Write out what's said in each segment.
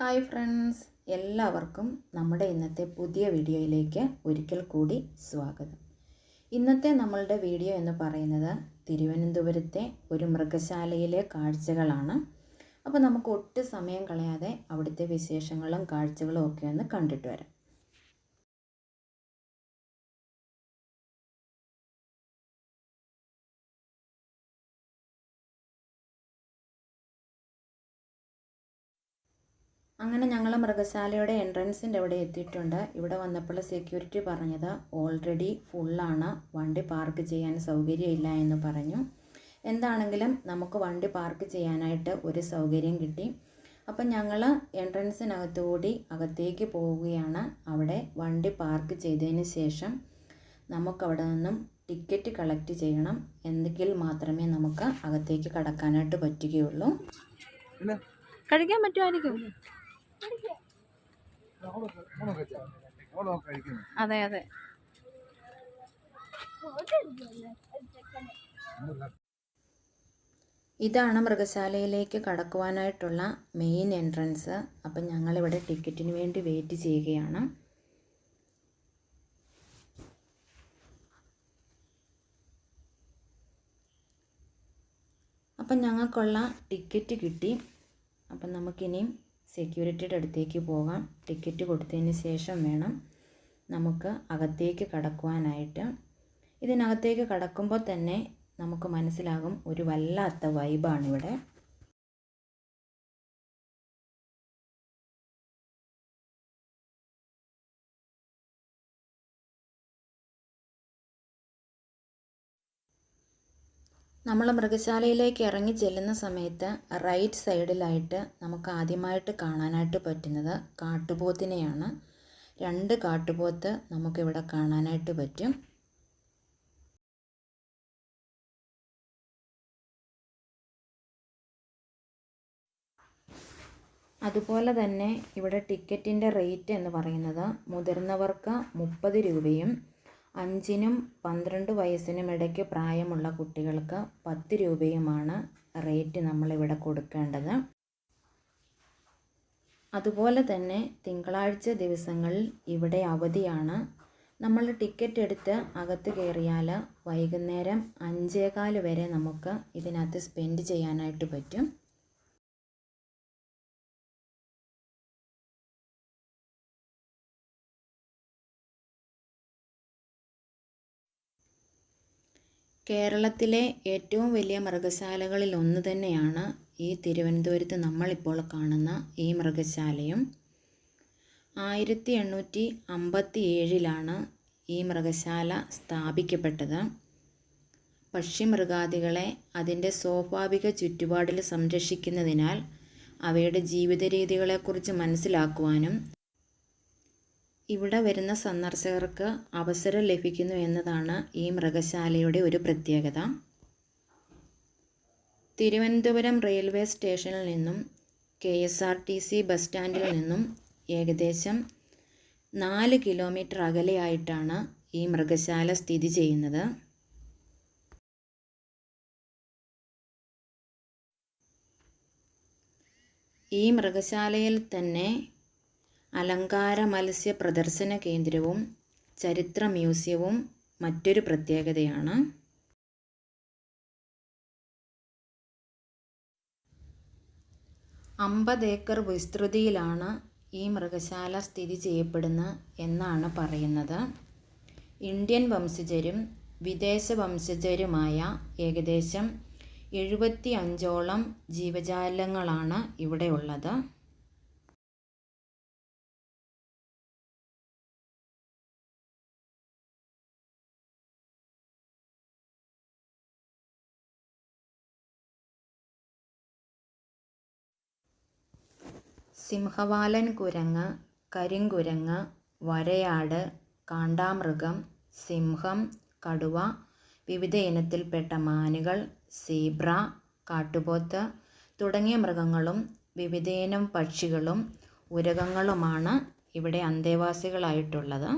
Hi friends എല്ലാവർക്കും നമ്മുടെ ഇന്നത്തെ പുതിയ വീഡിയോയിലേക്ക് ഒരിക്കൽ കൂടി സ്വാഗതം. ഇന്നത്തെ നമ്മളുടെ വീഡിയോ എന്ന് പറയുന്നത് തിരുവനന്തപുരത്തെ ഒരു മൃഗശാലയിലെ കാഴ്ചകളാണ്. അപ്പോൾ നമുക്ക് ഒട്ടും സമയം കളയാതെ അവിടുത്തെ വിശേഷങ്ങളും കാഴ്ചകളും ഒക്കെ ഒന്ന് കണ്ടിട്ട് വരാം. അങ്ങനെ ഞങ്ങൾ മൃഗശാലയുടെ എൻട്രൻസിന്റെ അവിടെ എത്തിയിട്ടുണ്ട്. ഇവിടെ വന്നപ്പോൾ സെക്യൂരിറ്റി പറഞ്ഞത് ഓൾറെഡി ഫുള്ളാണ് വണ്ടി പാർക്ക് ചെയ്യാൻ സൗകര്യമില്ല എന്ന് പറഞ്ഞു. എന്താണെങ്കിലും നമുക്ക് വണ്ടി പാർക്ക് ചെയ്യാനായിട്ട് ഒരു സൗകര്യം കിട്ടി. അപ്പം ഞങ്ങൾ എൻട്രൻസിനകത്തു കൂടി അകത്തേക്ക് പോവുകയാണ്. അവിടെ വണ്ടി പാർക്ക് ചെയ്തതിന് ശേഷം നമുക്കവിടെ നിന്നും ടിക്കറ്റ് കളക്ട് ചെയ്യണം. എന്തെങ്കിൽ മാത്രമേ നമുക്ക് അകത്തേക്ക് കടക്കാനായിട്ട് പറ്റുകയുള്ളൂ. കഴിക്കാൻ പറ്റുമായിരിക്കും അതെ അതെ. ഇതാണ് മൃഗശാലയിലേക്ക് കടക്കുവാനായിട്ടുള്ള മെയിൻ എൻട്രൻസ് അപ്പം ഞങ്ങളിവിടെ ടിക്കറ്റിന് വേണ്ടി വെയിറ്റ് ചെയ്യുകയാണ്. അപ്പം ഞങ്ങൾക്കുള്ള ടിക്കറ്റ് കിട്ടി. അപ്പം നമുക്കിനിയും സെക്യൂരിറ്റിയുടെ അടുത്തേക്ക് പോകാം. ടിക്കറ്റ് കൊടുത്തതിന് ശേഷം വേണം നമുക്ക് അകത്തേക്ക് കടക്കുവാനായിട്ട്. ഇതിനകത്തേക്ക് കടക്കുമ്പോൾ തന്നെ നമുക്ക് മനസ്സിലാകും ഒരു വല്ലാത്ത വൈബാണ് നമ്മൾ മൃഗശാലയിലേക്ക് ഇറങ്ങി ചെല്ലുന്ന സമയത്ത് റൈറ്റ് സൈഡിലായിട്ട് നമുക്ക് ആദ്യമായിട്ട് കാണാനായിട്ട് പറ്റുന്നത് കാട്ടുപോത്തിനെയാണ്. രണ്ട് കാട്ടുപോത്ത് നമുക്കിവിടെ കാണാനായിട്ട് പറ്റും. അതുപോലെ തന്നെ ഇവിടെ ടിക്കറ്റിന്റെ റേറ്റ് എന്ന് പറയുന്നത് മുതിർന്നവർക്ക് മുപ്പത് രൂപയും അഞ്ചിനും പന്ത്രണ്ട് വയസ്സിനും ഇടയ്ക്ക് പ്രായമുള്ള കുട്ടികൾക്ക് പത്ത് രൂപയുമാണ് റേറ്റ് നമ്മളിവിടെ കൊടുക്കേണ്ടത്. അതുപോലെ തന്നെ തിങ്കളാഴ്ച ദിവസങ്ങളിൽ ഇവിടെ അവധിയാണ്. നമ്മൾ ടിക്കറ്റ് എടുത്ത് അകത്ത് കയറിയാൽ വൈകുന്നേരം അഞ്ചേകാൽ വരെ നമുക്ക് ഇതിനകത്ത് സ്പെൻഡ് ചെയ്യാനായിട്ട് പറ്റും. കേരളത്തിലെ ഏറ്റവും വലിയ മൃഗശാലകളിൽ ഒന്ന് തന്നെയാണ് ഈ തിരുവനന്തപുരത്ത് നമ്മളിപ്പോൾ കാണുന്ന ഈ മൃഗശാലയും. ആയിരത്തി എണ്ണൂറ്റി അമ്പത്തി ഏഴിലാണ് ഈ മൃഗശാല സ്ഥാപിക്കപ്പെട്ടത്. പക്ഷിമൃഗാദികളെ അതിന്റെ സ്വാഭാവിക ചുറ്റുപാടിൽ സംരക്ഷിക്കുന്നതിനാൽ അവയുടെ ജീവിത രീതികളെക്കുറിച്ച് മനസ്സിലാക്കുവാനും ഇവിടെ വരുന്ന സന്ദർശകർക്ക് അവസരം ലഭിക്കുന്നു എന്നതാണ് ഈ മൃഗശാലയുടെ ഒരു പ്രത്യേകത. തിരുവനന്തപുരം റെയിൽവേ സ്റ്റേഷനിൽ നിന്നും K S R T C bus സ്റ്റാൻഡിൽ നിന്നും ഏകദേശം നാല് കിലോമീറ്റർ അകലെയായിട്ടാണ് ഈ മൃഗശാല സ്ഥിതി ചെയ്യുന്നത്. ഈ മൃഗശാലയിൽ തന്നെ അലങ്കാര മത്സ്യ പ്രദർശന കേന്ദ്രവും ചരിത്ര മ്യൂസിയവും മറ്റൊരു പ്രത്യേകതയാണ്. അമ്പത് ഏക്കർ വിസ്തൃതിയിലാണ് ഈ മൃഗശാല സ്ഥിതി ചെയ്യപ്പെടുന്ന എന്നാണ് പറയുന്നത്. ഇന്ത്യൻ വംശജരും വിദേശ വംശജരുമായ ഏകദേശം എഴുപത്തി അഞ്ചോളം ജീവജാലങ്ങളാണ് ഇവിടെ സിംഹവാലൻ കുരങ്ങ് കരിങ്കുരങ്ങ് വരയാട് കാണ്ടാമൃഗം സിംഹം കടുവ വിവിധ ഇനത്തിൽപ്പെട്ട മാനുകൾ സീബ്ര കാട്ടുപോത്ത് തുടങ്ങിയ മൃഗങ്ങളും വിവിധയിനം പക്ഷികളും ഉരകങ്ങളുമാണ് ഇവിടെ അന്തേവാസികളായിട്ടുള്ളത്.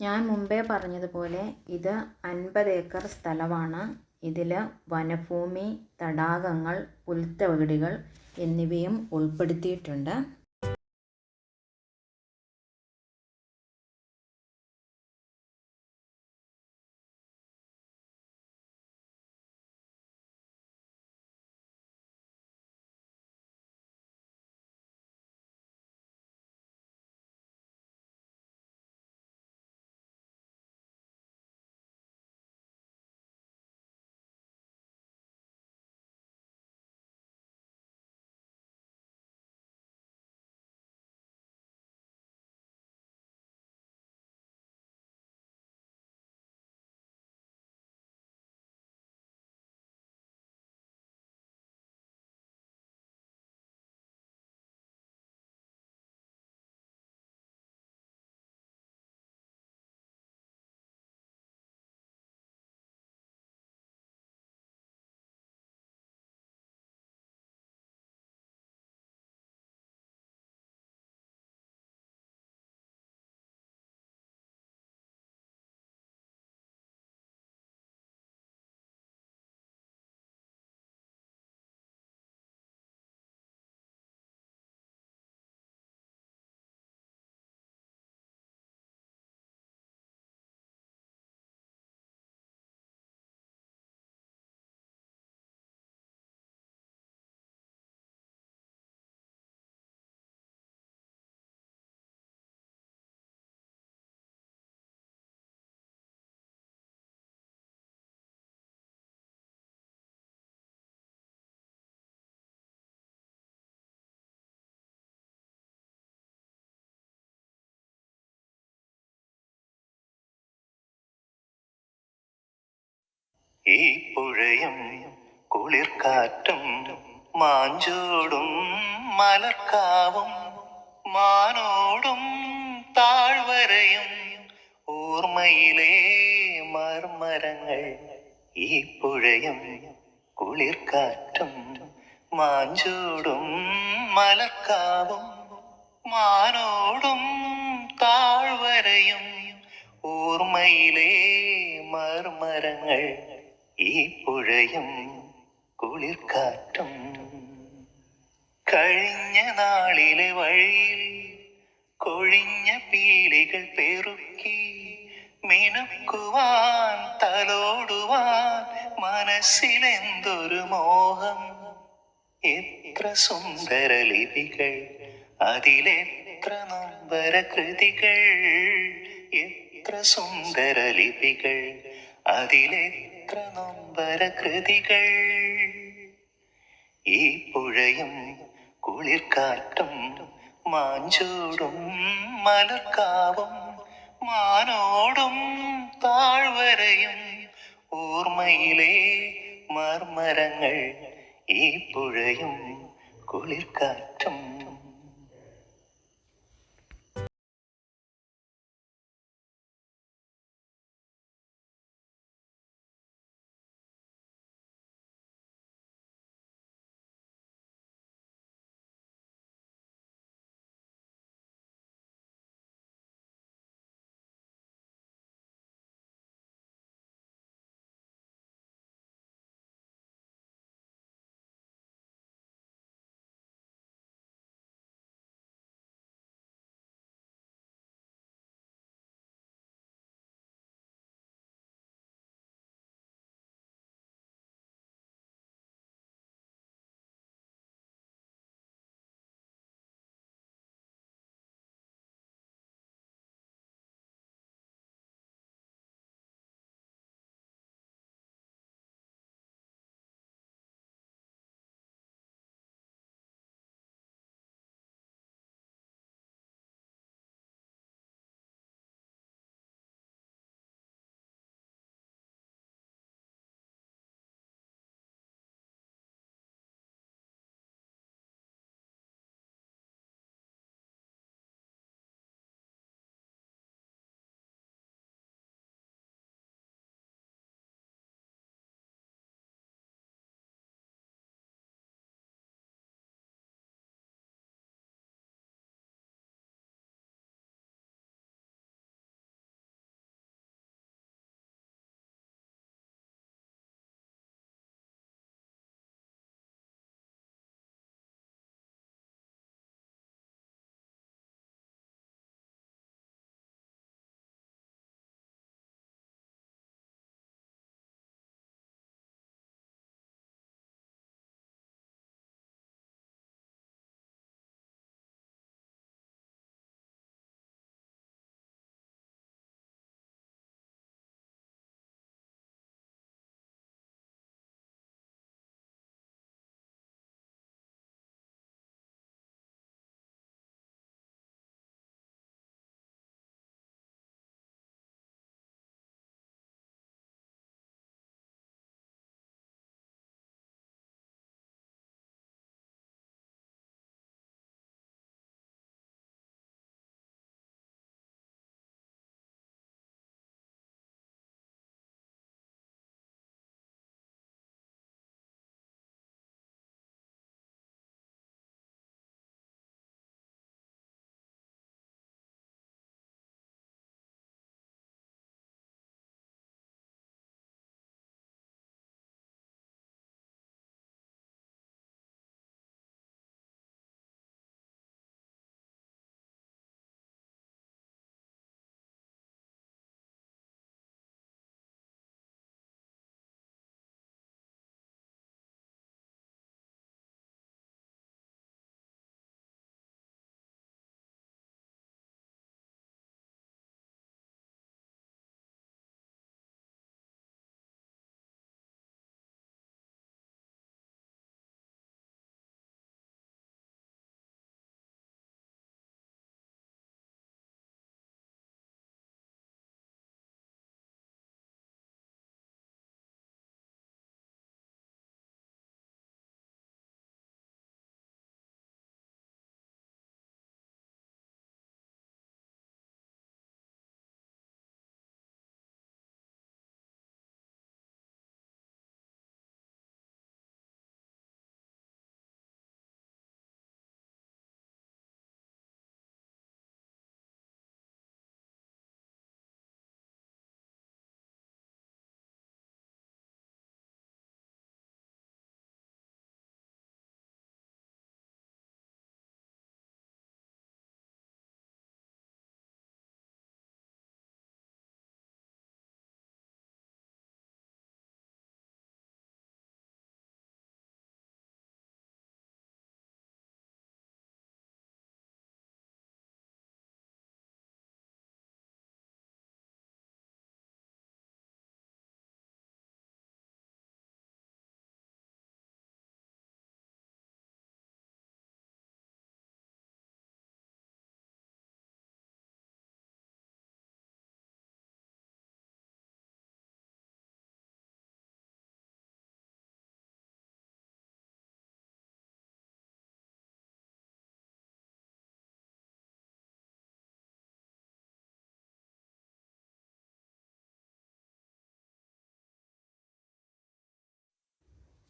ഞാൻ മുമ്പേ പറഞ്ഞതുപോലെ ഇത് അൻപത് ഏക്കർ സ്ഥലമാണ്. ഇതിൽ വനഭൂമി തടാകങ്ങൾ പുൽത്തകിടികൾ എന്നിവയും ഉൾപ്പെടുത്തിയിട്ടുണ്ട്. ഈ പുഴയും കുളിർക്കാറ്റും മാഞ്ചോടും മലർക്കാവും മാനോടും താഴ്വരയും ഓർമ്മയിലെ മർമരങ്ങൾ ഈ പുഴയും കുളിർക്കാറ്റും മാഞ്ചോടും മലർക്കാവും മാനോടും താഴ്വരയും ഓർമ്മയിലെ മർമരങ്ങൾ ഈ പുഴയും കുളിർക്കാറ്റും കഴിഞ്ഞ നാളിലെ വഴിയിൽ കൊഴിഞ്ഞ പീലികൾ പെറുക്കി മിനുക്കുവാൻ തലോടുവാൻ മനസ്സിലെന്തൊരു മോഹം. എത്ര സുന്ദര ലിപികൾ അതിലെത്ര നൊമ്പര കൃതികൾ. എത്ര സുന്ദര ലിപികൾ അതിലെത്ര നൊമ്പര കൃതികൾ? ഈ പുഴയും കുളിർക്കാറ്റും മാഞ്ചോടും മലർക്കാവും മാനോടും താഴ്വരയും ഓർമ്മയിലെ മർമരങ്ങൾ ഈ പുഴയും കുളിർക്കാറ്റും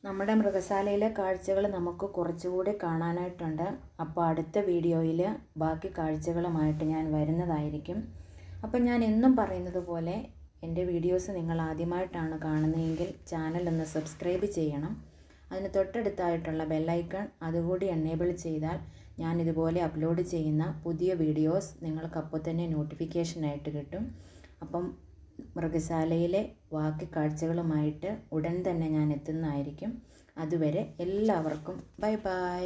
നമ്മുടെ മൃഗശാലയിലെ കാഴ്ചകൾ നമുക്ക് കുറച്ചുകൂടി കാണാനായിട്ടുണ്ട്. അപ്പോൾ അടുത്ത വീഡിയോയിൽ ബാക്കി കാഴ്ചകളുമായിട്ട് ഞാൻ വരുന്നതായിരിക്കും. അപ്പം ഞാൻ എന്നും പറയുന്നത് പോലെ എന്റെ വീഡിയോസ് നിങ്ങൾ ആദ്യമായിട്ടാണ് കാണുന്നതെങ്കിൽ ചാനൽ ഒന്ന് സബ്സ്ക്രൈബ് ചെയ്യണം. അതിന് തൊട്ടടുത്തായിട്ടുള്ള ബെല്ലൈക്കൺ അതുകൂടി എനേബിൾ ചെയ്താൽ ഞാൻ ഇതുപോലെ അപ്ലോഡ് ചെയ്യുന്ന പുതിയ വീഡിയോസ് നിങ്ങൾക്കപ്പോൾ തന്നെ നോട്ടിഫിക്കേഷനായിട്ട് കിട്ടും. അപ്പം മൃഗശാലയിലെ ബാക്കി കാഴ്ചകളുമായിട്ട് ഉടൻ തന്നെ ഞാൻ എത്തുന്നതായിരിക്കും. അതുവരെ എല്ലാവർക്കും ബൈ ബൈ.